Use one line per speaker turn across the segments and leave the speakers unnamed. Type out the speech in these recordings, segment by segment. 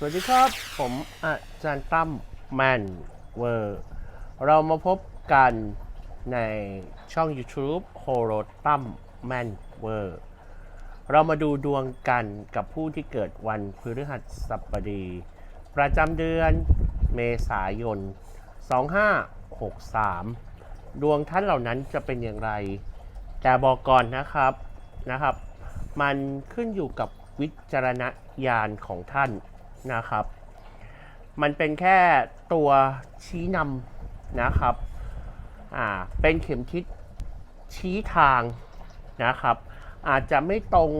สวัสดีครับ ผมอาจารย์ตั้มแมนเวอร์เรามาพบกันในช่อง YouTube โฮโรตั้มแมนเวอร์เรามาดูดวงกันกับผู้ที่เกิดวันพฤหัสบดี ประจำเดือนเมษายน 2563 ดวงท่านเหล่านั้นจะเป็นอย่างไร แต่บอกก่อนนะครับนะครับ มันขึ้นอยู่กับวิจารณญาณของท่าน นะครับ มันเป็นแค่ตัวชี้นำนะครับอ่าเป็นเข็มทิศชี้ทางนะครับ อาจจะไม่ตรง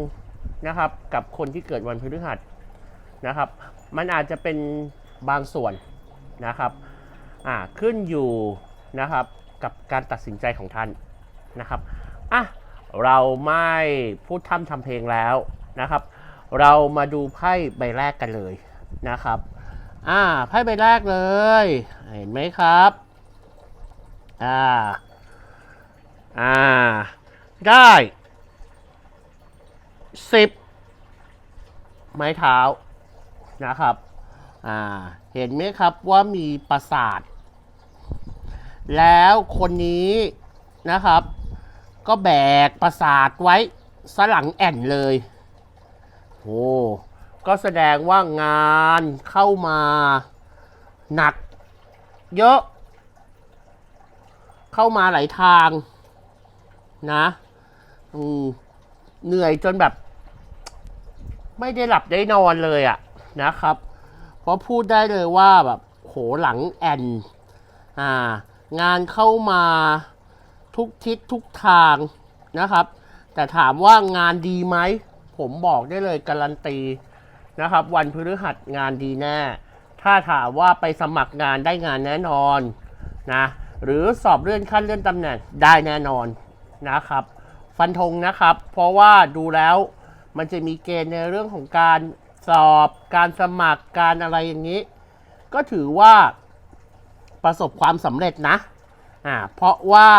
นะครับกับคนที่เกิดวันพฤหัสนะครับ มันอาจจะเป็นบางส่วนนะครับอ่าขึ้นอยู่นะครับกับการตัดสินใจของท่านนะครับอะเราไม่พูดทำทำเพลงแล้วนะครับ เรามาดูไพ่ใบแรกกันเลย นะครับอ่าไพ่ใบแรกเลย เห็นไหมครับอ่าอ่าได้สิบไม้เท้านะครับอ่าเห็นไหมครับว่ามีปราสาท แล้วคนนี้นะครับ ก็แบกปราสาทไว้สลังแอ่นเลยโอ้ ก็แสดงว่างานเข้ามาหนัก เยอะ เข้ามาหลายทางนะอืมเหนื่อยจนแบบ ไม่ได้หลับได้นอนเลยอะนะครับ เพราะพูดได้เลยว่าแบบโหหลังแอนอ่างานเข้ามาทุกทิศทุกทางนะครับ แต่ถามว่างานดีไหม ผมบอกได้เลยการันตี นะครับ วันพฤหัสงานดีแน่ ถ้าถามว่าไปสมัครงานได้งานแน่นอนนะหรือสอบเลื่อนขั้นเลื่อนตำแหน่งได้แน่นอนนะครับ ฟันธงนะครับ เพราะว่าดูแล้วมันจะมีเกณฑ์ในเรื่องของการสอบการสมัครการอะไรอย่างนี้ ก็ถือว่าประสบความสำเร็จนะอ่าเพราะว่า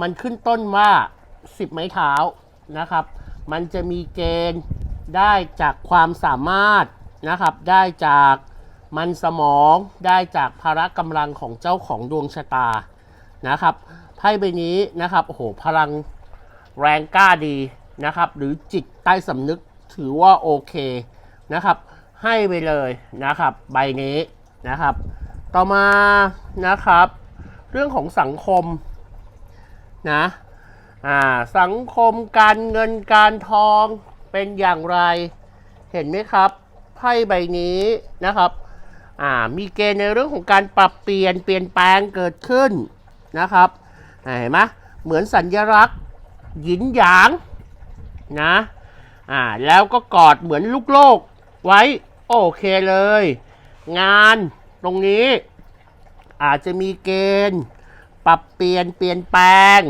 มันขึ้นต้นว่า 10 ไม้เท้านะครับ มันจะมีเกณฑ์ ได้จากความสามารถนะครับ ได้จากมันสมองได้จากพละกำลังของเจ้าของดวงชะตานะครับไพ่ใบนี้นะครับโอ้โหพลังแรงกล้าดีนะครับ หรือจิตใต้สำนึกถือว่าโอเคนะครับ ให้ไปเลยนะครับ ใบนี้นะครับ ต่อมานะครับ เรื่องของสังคมนะอ่าสังคมการเงินการทอง เป็นอย่างไร เห็นไหมครับไพ่ใบนี้นะครับอ่ามีเกณฑ์ในเรื่องของการปรับเปลี่ยนเปลี่ยนแปลงเกิดขึ้นนะครับเห็นไหมเหมือนสัญลักษณ์หยินหยางนะอ่าแล้วก็กอดเหมือนลูกโลกไว้โอเคเลย งานตรงนี้ อาจจะมีเกณฑ์ ปรับเปลี่ยนเปลี่ยนแปลง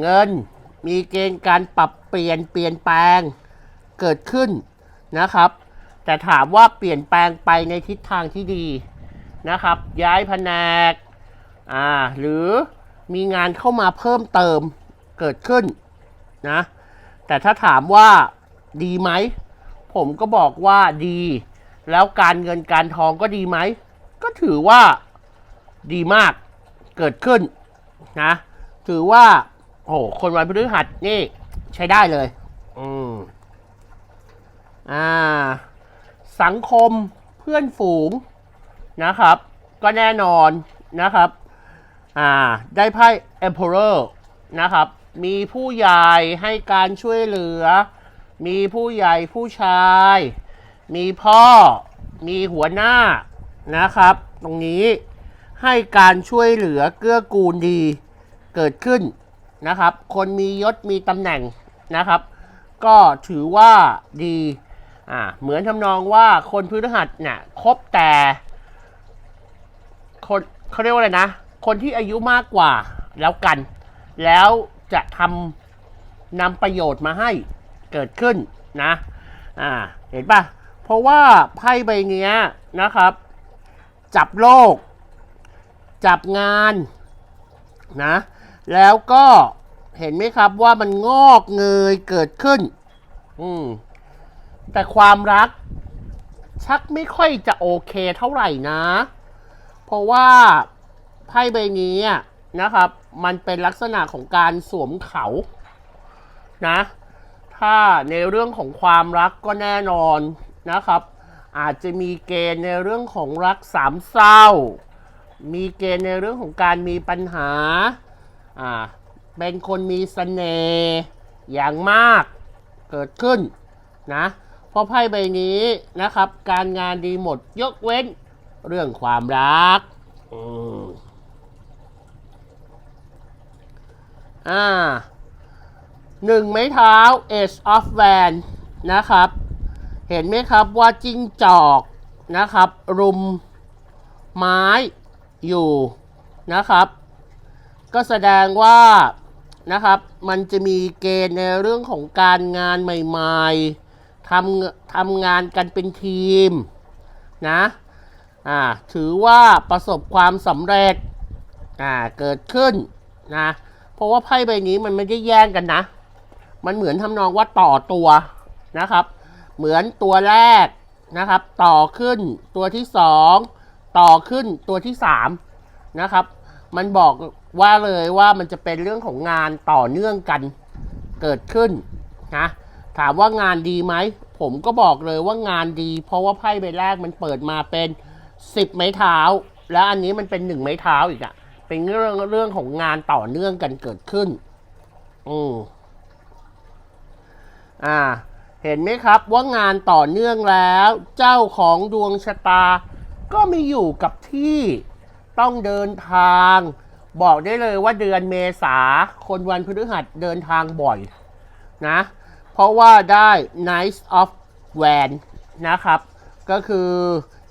เงินมีเกณฑ์การปรับเปลี่ยนเปลี่ยนแปลง เกิดขึ้นนะครับ แต่ถามว่าเปลี่ยนแปลงไปในทิศทางที่ดีนะครับ ย้ายแผนกอ่าหรือมีงานเข้ามาเพิ่มเติมเกิดขึ้นนะแต่ถ้าถามว่าดีไหม ผมก็บอกว่าดี แล้วการเงินการทองก็ดีไหม ก็ถือว่าดีมากเกิดขึ้นนะถือว่า โอ้คนวันพฤหัสนี่ใช้ได้เลย อืม อ่าสังคมเพื่อนฝูงนะครับ ก็แน่นอนนะครับอ่าได้ไพ่ Emperor นะครับ มีผู้ใหญ่ให้การช่วยเหลือ มีผู้ใหญ่ผู้ชาย มีพ่อ มีหัวหน้านะครับ ตรงนี้ให้การช่วยเหลือเกื้อกูลดีเกิดขึ้นนะครับ คนมียศมีตำแหน่งนะครับ ก็ถือว่าดี อ่าเหมือนทำนองว่าคนพฤหัสเนี่ยคบแต่คนเขาเรียกว่าอะไรนะ คนที่อายุมากกว่าแล้วกัน แล้วจะทำนำประโยชน์มาให้เกิดขึ้นนะอ่าเห็นปะเพราะว่าไพ่ใบเนี้ยนะครับ จับโลก จับงานนะแล้วก็เห็นไหมครับว่ามันงอกเงยเกิดขึ้น อืม แต่ความรัก ชักไม่ค่อยจะโอเคเท่าไหร่นะ เพราะว่าไพ่ใบนี้นะครับ มันเป็นลักษณะของการสวมเขานะ ถ้าในเรื่องของความรักก็แน่นอนนะครับ อาจจะมีเกณฑ์ในเรื่องของรักสามเศร้า มีเกณฑ์ในเรื่องของการมีปัญหาอ่าเป็นคนมีสเสน่ห์อย่างมากเกิดขึ้นนะ เพราะไพ่ใบนี้นะครับ การงานดีหมดยกเว้นเรื่องความรักอืมอ่าหนึ่งไม้เท้า Ace of w a n นะครับ เห็นไหมครับว่าจิ้งจอกนะครับ รุมไม้อยู่นะครับ ก็แสดงว่านะครับ มันจะมีเกณฑ์ในเรื่องของการงานใหม่ ๆ ทำทำงานกันเป็นทีมนะอ่าถือว่าประสบความสำเร็จอ่าเกิดขึ้นนะเพราะว่าไพ่ใบนี้มันไม่ได้แย่งกันนะ มันเหมือนทำนองว่าต่อตัวนะครับ เหมือนตัวแรกนะครับ ต่อขึ้นตัวที่สองต่อขึ้นตัวที่สามนะครับ มันบอกว่าเลยว่ามันจะเป็นเรื่องของงานต่อเนื่องกันเกิดขึ้นนะ ถามว่างานดีไหม ผมก็บอกเลยว่างานดี เพราะว่าไพ่ใบแรกมันเปิดมาเป็น10ไม้เท้า แล้วอันนี้มันเป็นหนึ่งไม้เท้าอีกอะเป็นเรื่องเรื่องของงานต่อเนื่องกันเกิดขึ้น อืมอ่า เห็นไหมครับว่างานต่อเนื่องแล้ว เจ้าของดวงชะตา ก็ไม่อยู่กับที่ต้องเดินทาง บอกได้เลยว่าเดือนเมษาคนวันพฤหัสเดินทางบ่อยนะ เพราะว่าได้ Night of Van นะครับ ก็คือ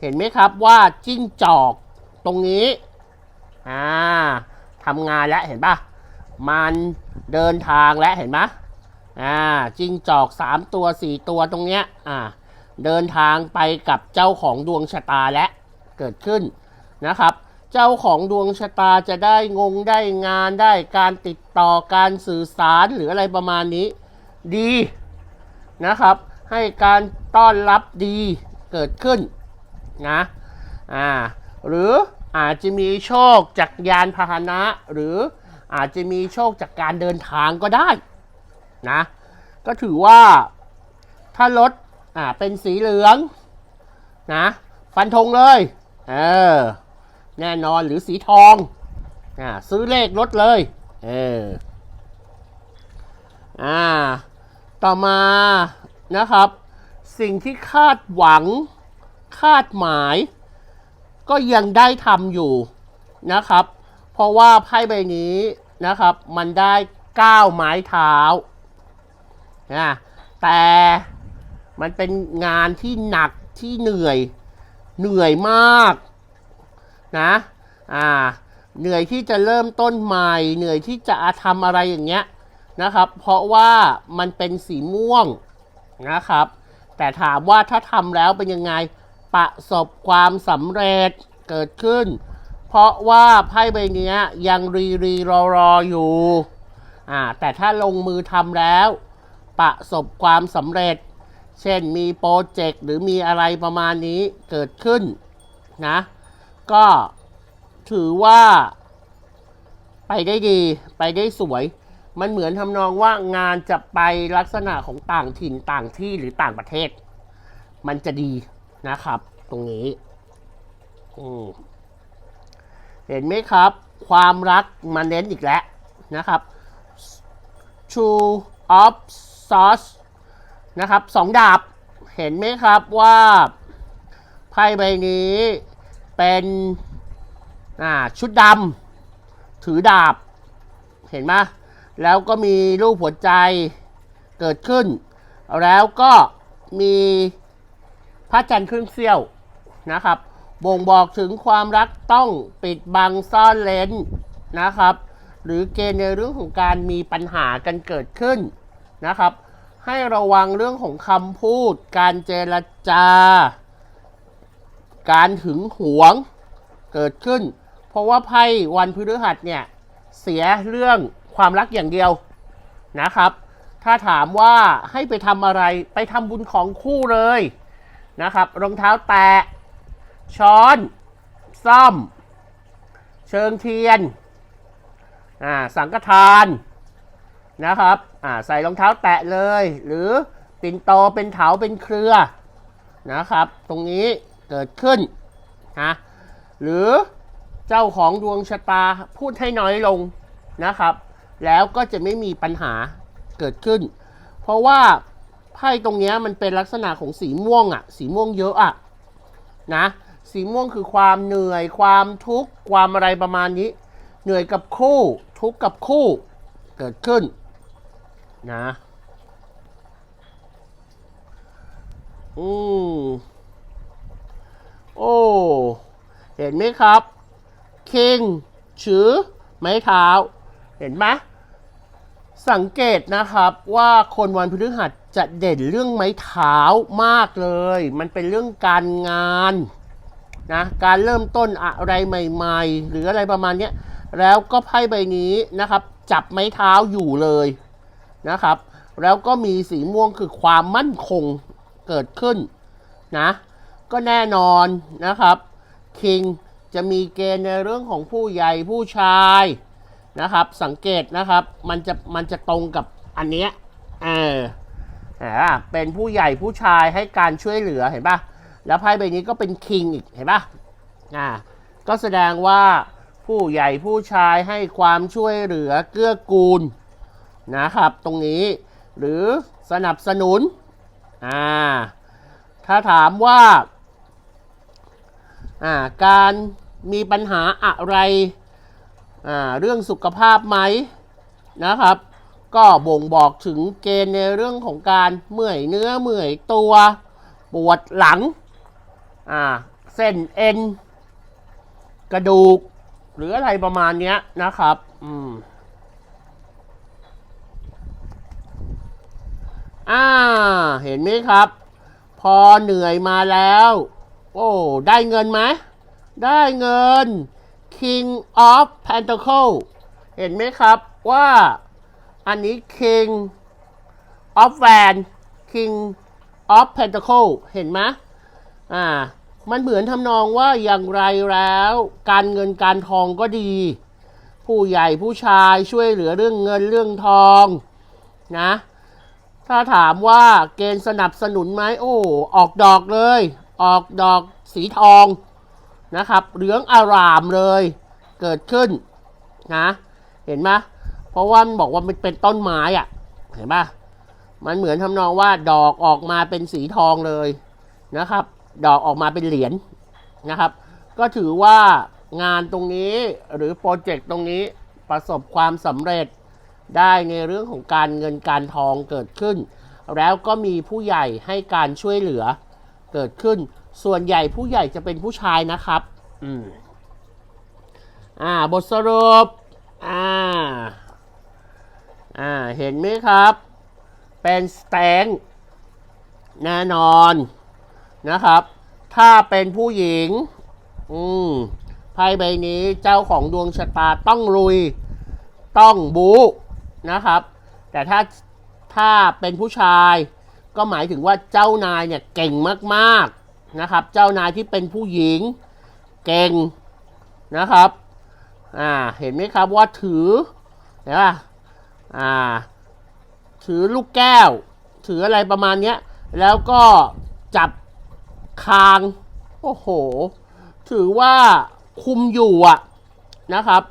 เห็นไหมครับว่าจิ้งจอกตรงนี้อ่าทำงานแล้วเห็นปะมันเดินทางแล้วเห็นไหมอ่าจิ้งจอก 3 ตัว 4 ตัวตรงเนี้ยอ่าเดินทางไปกับเจ้าของดวงชะตาและเกิดขึ้นนะครับ เจ้าของดวงชะตาจะได้งงได้งานได้การติดต่อการสื่อสารหรืออะไรประมาณนี้ ดีนะครับ ให้การต้อนรับดีเกิดขึ้นนะอ่าหรืออาจจะมีโชคจากยานพาหนะ หรืออาจจะมีโชคจากการเดินทางก็ได้นะก็ถือว่าถ้ารถอ่าเป็นสีเหลืองนะฟันธงเลยเออแน่นอนหรือสีทองอ่าซื้อเลขรถเลยเอออ่า ต่อมานะครับ สิ่งที่คาดหวังคาดหมาย ก็ยังได้ทำอยู่นะครับ เพราะว่าไพ่ใบนี้นะครับ มันได้ก้าวไม้เท้านะแต่มันเป็นงานที่หนักที่เหนื่อยเหนื่อยมากนะอ่าเหนื่อยที่จะเริ่มต้นใหม่ เหนื่อยที่จะทำอะไรอย่างเงี้ย นะครับ เพราะว่ามันเป็นสีม่วงนะครับ แต่ถามว่าถ้าทำแล้วเป็นยังไงประสบความสำเร็จเกิดขึ้น เพราะว่าไพ่ใบเนี้ยยังรีรีรอรออยู่อ่าแต่ถ้าลงมือทำแล้ว ประสบความสำเร็จ เช่นมีโปรเจกต์หรือมีอะไรประมาณนี้เกิดขึ้นนะก็ถือว่า ไปได้ดี ไปได้สวย มันเหมือนทำนองว่างานจะไปลักษณะของต่างถิ่นต่างที่หรือต่างประเทศ มันจะดีนะครับ ตรงนี้เห็นไหมครับ ความรักมาเน้นอีกแล้วนะครับ Two of Swords นะครับสองดาบ เห็นไหมครับว่าไพ่ใบนี้เป็นอ่าชุดดำถือดาบ เห็นไหม แล้วก็มีรูปหัวใจเกิดขึ้น แล้วก็มีพระจันทร์ครึ่งเสี้ยวนะครับ บ่งบอกถึงความรักต้องปิดบังซ่อนเลนนะครับ หรือเกณฑ์ในเรื่องของการมีปัญหากันเกิดขึ้นนะครับ ให้ระวังเรื่องของคำพูด การเจรจา การหึงหวงเกิดขึ้น เพราะว่าไพ่วันพฤหัสเนี่ยเสียเรื่อง ความรักอย่างเดียวนะครับ ถ้าถามว่าให้ไปทำอะไรไปทำบุญของคู่เลยนะครับ รองเท้าแตะ ช้อน ซ่อม เชิงเทียนอ่าสังฆทานนะครับอ่าใส่รองเท้าแตะเลย หรือปิ่นโตเป็นเถาเป็นเครือนะครับ ตรงนี้เกิดขึ้นนะหรือเจ้าของดวงชะตาพูดให้น้อยลงนะครับ แล้วก็จะไม่มีปัญหาเกิดขึ้น เพราะว่าไพ่ตรงนี้มันเป็นลักษณะของสีม่วงอะ่ะ สีม่วงเยอะอะ่ะนะ สีม่วงคือความเหนื่อย ความทุกข์ ความอะไรประมาณนี้ เหนื่อยกับคู่ ทุกข์กับคู่ เกิดขึ้นนะอืมโอ้ เห็นไหมครับ คิง ชือ ไม้เท้า เห็นไหม สังเกตนะครับว่าคนวันพฤหัสจะเด่นเรื่องไม้เท้ามากเลย มันเป็นเรื่องการงานนะการเริ่มต้นอะไรใหม่ ๆ หรืออะไรประมาณนี้แล้วก็ไพ่ใบนี้นะครับ จับไม้เท้าอยู่เลยนะครับ แล้วก็มีสีม่วงคือความมั่นคงเกิดขึ้นนะก็แน่นอนนะครับคิงจะมีเกณฑ์ในเรื่องของผู้ใหญ่ผู้ชาย นะครับ สังเกตนะครับ มันจะมันจะตรงกับอันเนี้ยเอออ่าเป็นผู้ใหญ่ผู้ชายให้การช่วยเหลือเห็นปะแล้วไพ่ใบนี้ก็เป็นคิงอีกเห็นปะอ่าก็แสดงว่าผู้ใหญ่ผู้ชายให้ความช่วยเหลือเกื้อกูลนะครับ ตรงนี้หรือสนับสนุนอ่าถ้าถามว่าอ่าการมีปัญหาอะไร อ่าเรื่องสุขภาพไหมนะครับ ก็บ่งบอกถึงเกณฑ์ในเรื่องของการเมื่อยเนื้อเมื่อยตัวปวดหลังอ่าเส้นเอ็น กระดูก หรืออะไรประมาณนี้นะครับอืมอ่าเห็นไหมครับ พอเหนื่อยมาแล้ว โอ้ ได้เงินไหมได้เงิน King of Pentacle เห็นไหมครับว่าอันนี้ King of Van King of Pentacle เห็นไหมอ่า มันเหมือนทำนองว่าอย่างไรแล้ว การเงินการทองก็ดี ผู้ใหญ่ผู้ชายช่วยเหลือเรื่องเงินเรื่องทองนะถ้าถามว่าเกณฑ์สนับสนุนไหมโอ้ออกดอกเลย ออกดอกสีทอง นะครับเหลืองอารามเลยเกิดขึ้นนะเห็นไหมเพราะว่ามันบอกว่ามันเป็นต้นไม้อะเห็นปะมันเหมือนทำนองว่าดอกออกมาเป็นสีทองเลยนะครับ ดอกออกมาเป็นเหรียญนะครับ ก็ถือว่างานตรงนี้หรือโปรเจกต์ตรงนี้ประสบความสำเร็จได้ในเรื่องของการเงินการทองเกิดขึ้น แล้วก็มีผู้ใหญ่ให้การช่วยเหลือเกิดขึ้น ส่วนใหญ่ผู้ใหญ่จะเป็นผู้ชายนะครับ อืม อ่า บทสรุป อ่า อ่า เห็นไหมครับ เป็นสแตงแน่นอนนะครับ ถ้าเป็นผู้หญิง อืม ไพ่ใบนี้เจ้าของดวงชะตาต้องลุย ต้องบู๊นะครับ แต่ถ้า ถ้าเป็นผู้ชาย ก็หมายถึงว่าเจ้านายเนี่ยเก่งมากๆ นะครับ เจ้านายที่เป็นผู้หญิงเก่งนะครับอ่าเห็นไหมครับว่าถือเห็นป่ะอ่าถือลูกแก้ว ถืออะไรประมาณเนี้ยแล้วก็จับคางโอ้โห ถือว่าคุมอยู่อะนะครับ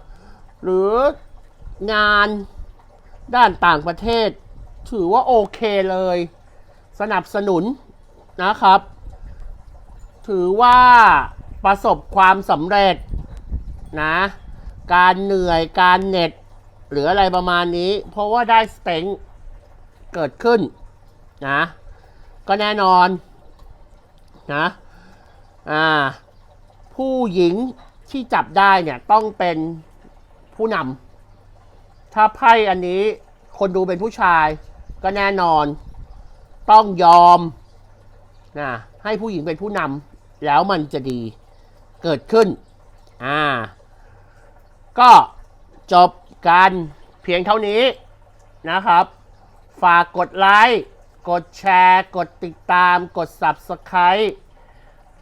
หรืองานด้านต่างประเทศ ถือว่าโอเคเลย สนับสนุนนะครับ ถือว่าประสบความสำเร็จนะ การเหนื่อยการเหน็ด หรืออะไรประมาณนี้ เพราะว่าได้สเต็งเกิดขึ้นนะ ก็แน่นอนนะอ่าผู้หญิงที่จับได้เนี่ยต้องเป็นผู้นำถ้าไพ่อันนี้คนดูเป็นผู้ชาย ก็แน่นอนต้องยอมนะให้ผู้หญิงเป็นผู้นำ แล้วมันจะดีเกิดขึ้น อ่า ก็จบกันเพียงเท่านี้นะครับ ฝากกดไลค์ กดแชร์ กดติดตาม กด Subscribe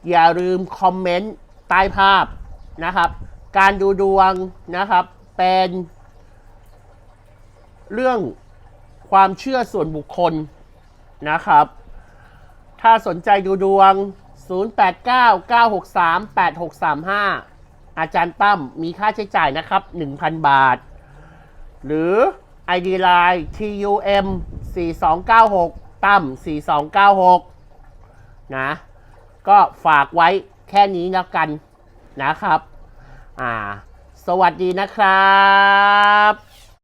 อย่าลืมคอมเมนต์ใต้ภาพนะครับ การดูดวงนะครับ เป็นเรื่องความเชื่อส่วนบุคคลนะครับ ถ้าสนใจดูดวง 0899638635 อาจารย์ตั้มมีค่าใช้จ่ายนะครับ 1,000 บาท หรือ ID Line TUM 4296ตั้ม4296 นะ ก็ฝากไว้แค่นี้แล้วกันนะครับ อ่า สวัสดีนะครับ